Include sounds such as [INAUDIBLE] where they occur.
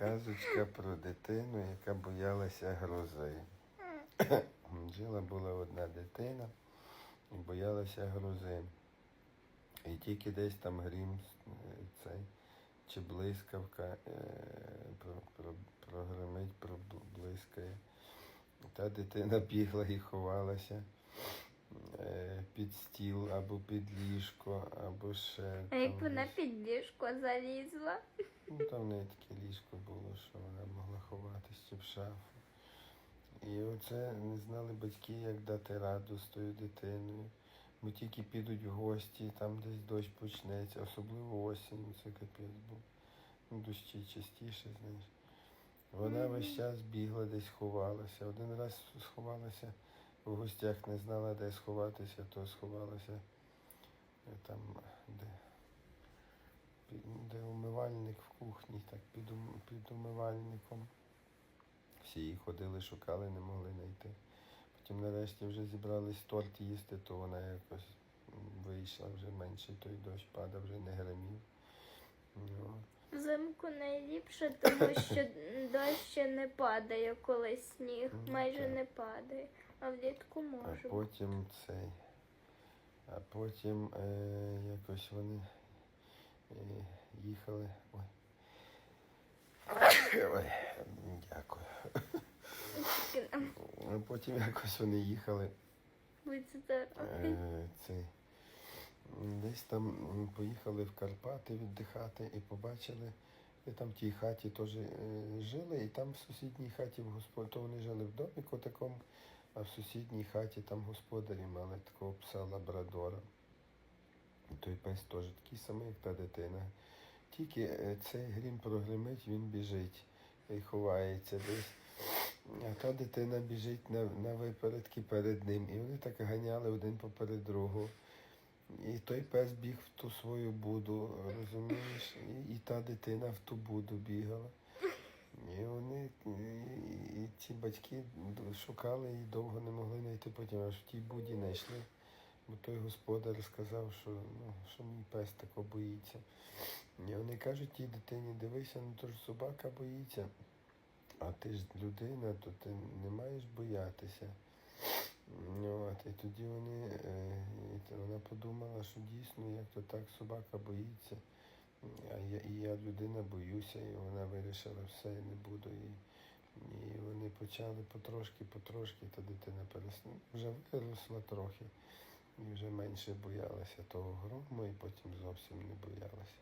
Казочка про дитину, яка боялася грози. [COUGHS] Жила була одна дитина і боялася грози. І тільки десь там грім цей, чи блискавка е, про, про, прогримить, проблискає. Та дитина бігла і ховалася е, під стіл або під ліжко, або ще. А як вона під ліжко залізла? Ну, там в неї таке ліжко було, що вона могла ховатися чи в шафу. І оце не знали батьки, як дати раду з тою дитиною. Бо тільки підуть в гості, там десь дощ почнеться, особливо осінь, це капець був. Ну, дощі частіше, знаєш. Вона весь час бігла, десь ховалася. Один раз сховалася в гостях, не знала, де сховатися, то сховалася е, там, де умивальник в кухні, так під, під умивальником. Всі її ходили, шукали, не могли знайти. Потім нарешті вже зібрались торт їсти, то вона якось вийшла вже менше, той дощ падав, вже не гримів. Ну, Взимку найліпше, тому що дощ ще не падає, коли сніг Ну, майже не падає, а влітку а може. бути. потім цей. А потім е, якось вони їхали. Ой. Ой, дякую. А потім якось вони їхали. Е, цей, м, десь там поїхали в Карпати віддихати і побачили, і там в тій хаті теж е, жили, і там в сусідній хаті в господ... то вони жили в доміку такому, а в сусідній хаті там господарі мали такого пса лабрадора. Той пес теж такий самий, як та дитина. Тільки е, цей грім прогримить, він біжить і ховається десь. А та дитина біжить на, на випередки перед ним. І вони так ганяли один поперед другого. І той пес біг в ту свою буду, розумієш, і, і та дитина в ту буду бігала. І вони, і, і ці батьки шукали і довго не могли знайти, потім аж в тій буді знайшли. Бо той господар сказав, що, ну, що мій пес тако боїться. І вони кажуть тій дитині, дивися, ну то ж собака боїться. А ти ж людина, то ти не маєш боятися. Ну, От, і тоді вони, е, і вона подумала, що дійсно, як то так собака боїться. А я, і я людина боюся, і вона вирішила, все, я не буду. І, і вони почали потрошки, потрошки, та дитина пересну, вже виросла трохи. Вже менше боялася того грому, і потім зовсім не боялася.